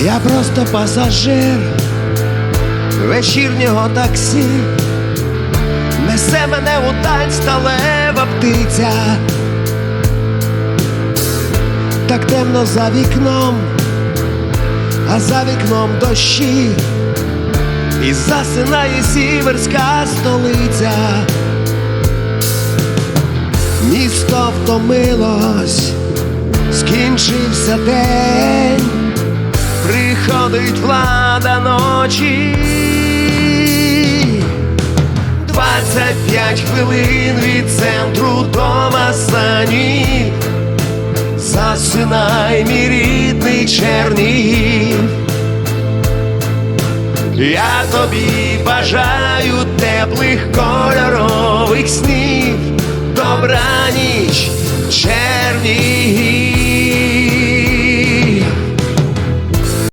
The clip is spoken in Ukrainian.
Я просто пасажир вечірнього таксі, несе мене у даль сталева птиця, так темно за вікном, а за вікном дощі, і засинає сіверська столиця. Місто втомилось, скінчився день, приходить влада ночі. 25 хвилин від центру до Масані. Засинай, мій рідний Чернігів. Я тобі бажаю теплих кольорових